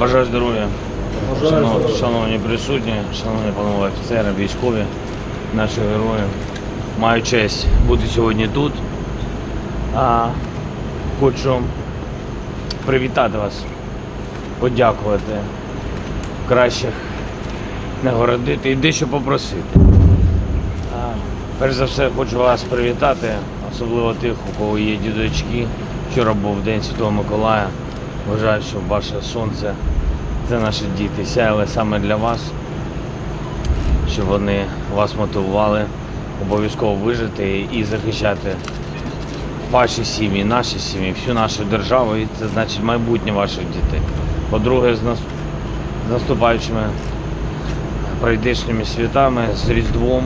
Бажаю здоров'я. Шановні, шановні присутні, шановні панове офіцери, військові, наші герої. Маю честь бути сьогодні тут. А, хочу привітати вас, подякувати кращих нагородити і дещо попросити. А, Перш за все хочу вас привітати, особливо тих, у кого є дідочки. Вчора був День Святого Миколая. Вважаю, що ваше сонце це наші діти. Сяяли саме для вас, щоб вони вас мотивували обов'язково вижити і захищати ваші сім'ї, наші сім'ї, всю нашу державу. І це значить майбутнє ваших дітей. По-друге, з нас- з наступаючими прийдешніми святами, з Різдвом,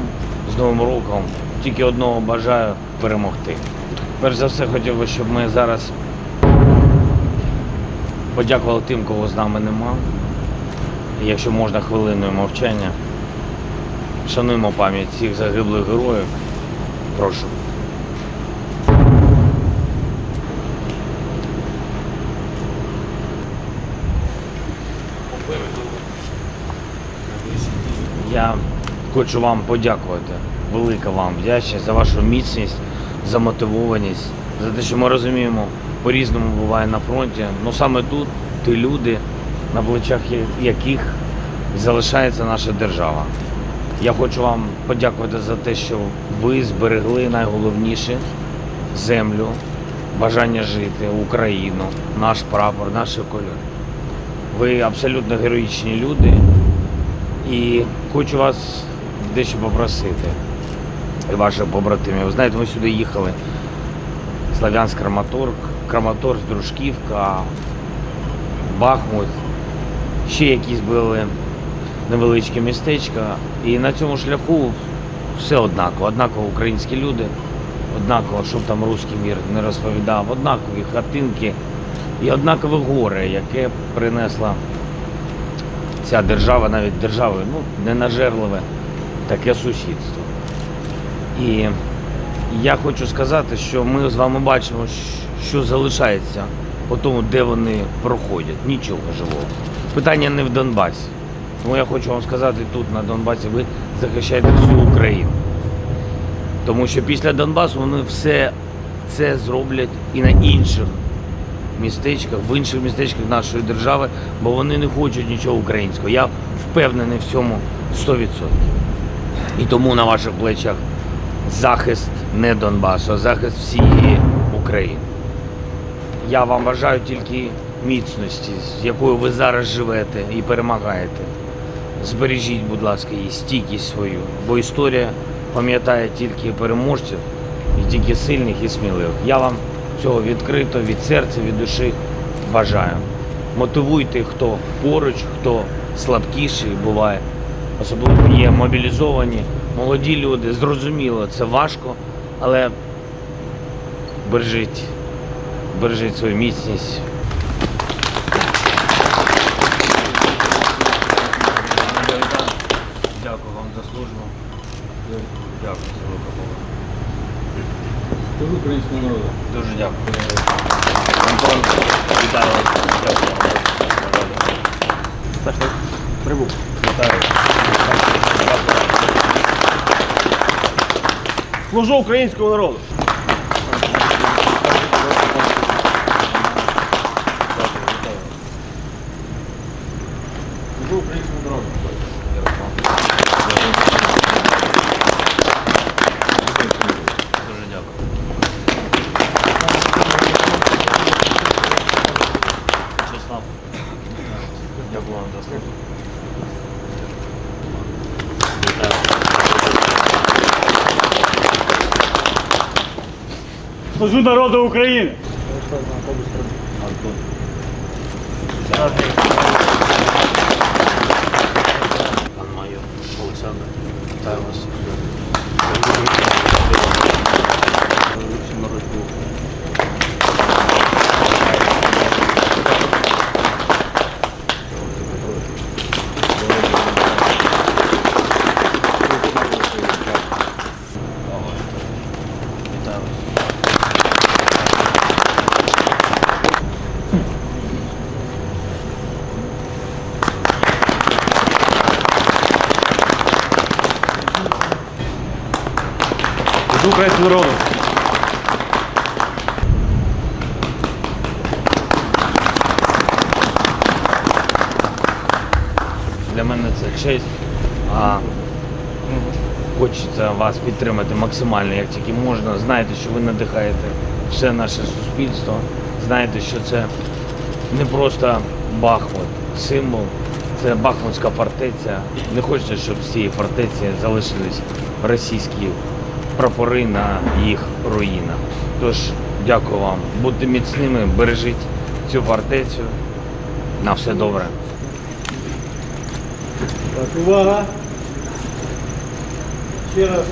з Новим роком. Тільки одного бажаю перемогти. Перш за все, хотів би, щоб ми зараз подякували тим, кого з нами нема. І якщо можна хвилиною мовчання, шануємо пам'ять всіх загиблих героїв. Прошу. Я хочу вам подякувати. Велика вам вдячність за вашу міцність, за мотивованість, за те, що ми розуміємо, по-різному буває на фронті. Ну саме тут ті люди, на плечах яких залишається наша держава. Я хочу вам подякувати за те, що ви зберегли найголовніше землю, бажання жити, Україну, наш прапор, наші кольори. Ви абсолютно героїчні люди. І хочу вас дещо попросити і ваших побратимів. Ви знаєте, ми сюди їхали. Слав'янськ Краматорськ, Краматорськ, Дружківка, Бахмут, ще якісь були невеличкі містечка. І на цьому шляху все однаково. Однаково українські люди, однаково, щоб там руський мір не розповідав, однакові хатинки і однакове горе, яке принесла ця держава, навіть держави, ну, ненажерливе таке сусідство. І я хочу сказати, що ми з вами бачимо, що залишається по тому, де вони проходять. Нічого живого. Питання не в Донбасі. Тому я хочу вам сказати, тут на Донбасі ви захищаєте всю Україну. Тому що після Донбасу вони все це зроблять і на інших містечках, в інших містечках нашої держави, бо вони не хочуть нічого українського. Я впевнений в цьому 100%. І тому на ваших плечах захист не Донбасу, а захист всієї України. Я вам бажаю тільки міцності, з якою ви зараз живете і перемагаєте. Збережіть, будь ласка, її стійкість свою, бо історія пам'ятає тільки переможців і тільки сильних і сміливих. Я вам цього відкрито від серця, від душі бажаю. Мотивуйте, хто поруч, хто слабкіший буває. Особливо є мобілізовані, молоді люди. Зрозуміло, це важко, але бережіть, бережіть свою міцність. Дякую вам за службу. Дякую за українському народу. Дуже дякую. Антон, вітаю вас. Дякую. Прибув. Вітаю. Служу українському народу. Служу українському народу. Дякую. Чесно. Дякую вам за службу. Вітаю. Служу народу України. Антон. Пан майор Олександр. Вітаю вас. Вітаю вас. Служу українському народу. Для мене це честь. А хочеться вас підтримати максимально, як тільки можна. Знаєте, що ви надихаєте все наше суспільство. Знаєте, що це не просто Бахмут, символ, це Бахмутська фортеця. Не хочеться, щоб з цієї фортеці залишились російські прапори на їх руїнах. Тож дякую вам. Будьте міцними, бережіть цю фортецю. На все добре. Так, увага. Ще раз.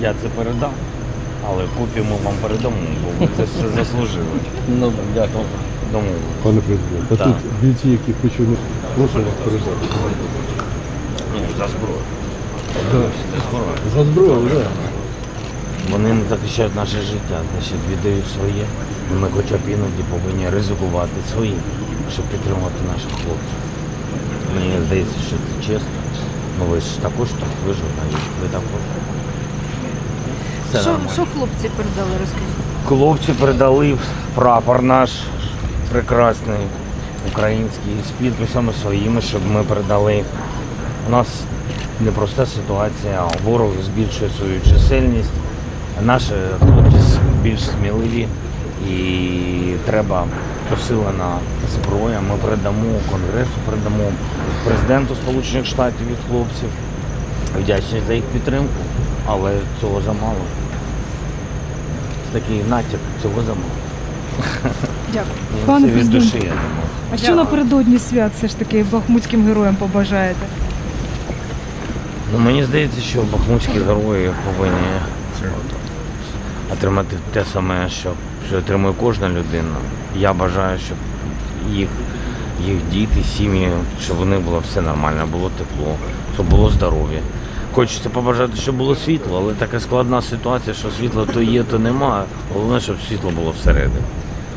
Я це передам, але копію ми вам передамо, бо ви це все заслужили. Ну, дякую. Домовились. Пане президент, а Так. тут бійці, які почули, прошу вас передати. Ні, за зброю. Да. За зброю. За зброю, так. Вони не захищають наше життя, значить віддають своє. І ми хоча б іноді повинні ризикувати своїм, щоб підтримувати наших хлопців. Мені здається, що це чесно. Ну ви ж також тут, ви журналіст, ви також. Все Що, нормально. що хлопці передали, розкажіть? Хлопці передали прапор наш прекрасний, український, з підписами своїми, щоб ми передали. У нас непроста ситуація, ворог збільшує свою чисельність, наші хлопці більш сміливі і треба посилена зброя. Ми передамо Конгресу, передамо президенту Сполучених Штатів від хлопців. Вдячні за їх підтримку, але цього замало. Такий натяк, цього замало. Дякую. Ну, Пане це від душі, я думаю. А що напередодні свят все ж таки бахмутським героям побажаєте? Ну, мені здається, що бахмутські герої повинні отримати те саме, що, що отримує кожна людина. Я бажаю, щоб їх, їх діти, сім'ї, щоб у них було все нормально, було тепло, щоб було здоров'я. Хочеться побажати, щоб було світло, але така складна ситуація, що світла то є, то немає. Головне, щоб світло було всередині.